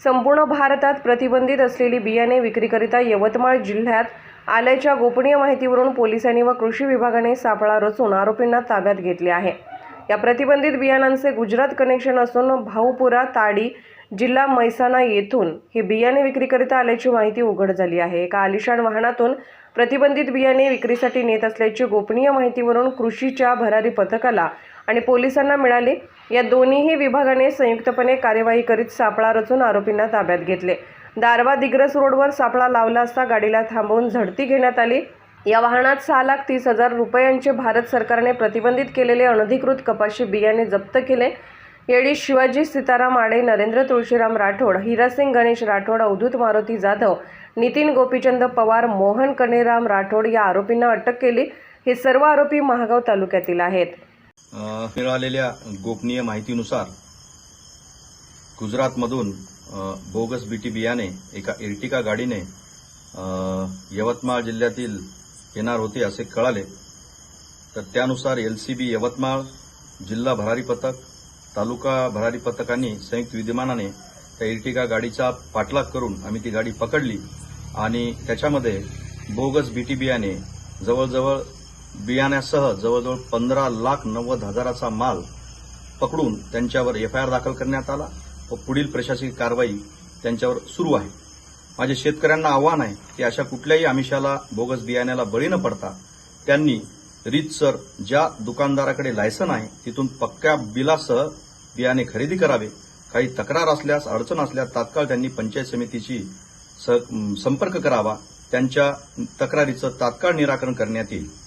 संपूर्ण भारतात प्रतिबंधित असलेली बियाणे विक्रीकरिता यवतमाळ जिल्ह्यात आल्याच्या गोपनीय माहितीवरून पोलिसांनी व कृषी विभागाने सापळा रचून आरोपींना ताब्यात घेतले आहे. या प्रतिबंधित बियाणांचे गुजरात कनेक्शन असून भाऊपुरा ताडी जिल्हा मैसाना येथून हे बियाणे विक्रीकरिता आल्याची माहिती उघड झाली आहे. एका आलिशान वाहनातून प्रतिबंधित बियाणे विक्रीसाठी नेत असल्याची गोपनीय माहितीवरून कृषीच्या भरारी पथकाला आणि पोलिसांना मिळाले. या दोन्हीही विभागाने संयुक्तपणे कार्यवाही करीत सापळा रचून आरोपींना ताब्यात घेतले. दारवा दिग्रस रोडवर सापळा लावला असता गाडीला थांबवून झडती घेण्यात आली. या वाहनात सहा लाख तीस हजार रुपयांचे भारत सरकारने प्रतिबंधित केलेले अनधिकृत कपाशी बियाणे जप्त केले. येळी शिवाजी सीताराम आडे नरेंद्र तुळशीराम राठोड हिरासिंग गणेश राठोड अवधूत मारुती जाधव नितीन गोपीचंद पवार मोहन कणेराम राठोड या आरोपींना अटक केली. हे सर्व आरोपी महागाव तालुक्यातील आहेत. मिळालेल्या गोपनीय माहितीनुसार गुजरातमधून बोगस बीटी बियाणे एका इर्टिका गाडीने यवतमाळ जिल्ह्यातील येणार होते असे कळाले. तर त्यानुसार एलसीबी यवतमाळ जिल्हा भरारी पथक तालुका भरारी पथकांनी संयुक्त विद्यमानाने त्या इर्टिका गाडीचा पाठलाग करून आम्ही ती गाडी पकडली आणि त्याच्यामध्ये बोगस बीटी बियाणे जवळजवळ बियाण्यासह जवळजवळ पंधरा लाख नव्वद हजाराचा माल पकडून त्यांच्यावर एफआयआर दाखल करण्यात आला व पुढील प्रशासकीय कारवाई त्यांच्यावर सुरू आहे. माझे शेतकऱ्यांना आव्हान आहे की अशा कुठल्याही आमिषाला बोगस बियाण्याला बळी न पडता त्यांनी रीतसर ज्या दुकानदाराकडे लायसन आहे तिथून पक्क्या बिलासह बियाणे खरेदी करावे. काही तक्रार असल्यास अडचण असल्यास तात्काळ त्यांनी पंचायत समितीची स- संपर्क करावा. त्यांच्या तक्रारीचं तात्काळ निराकरण करण्यात येईल.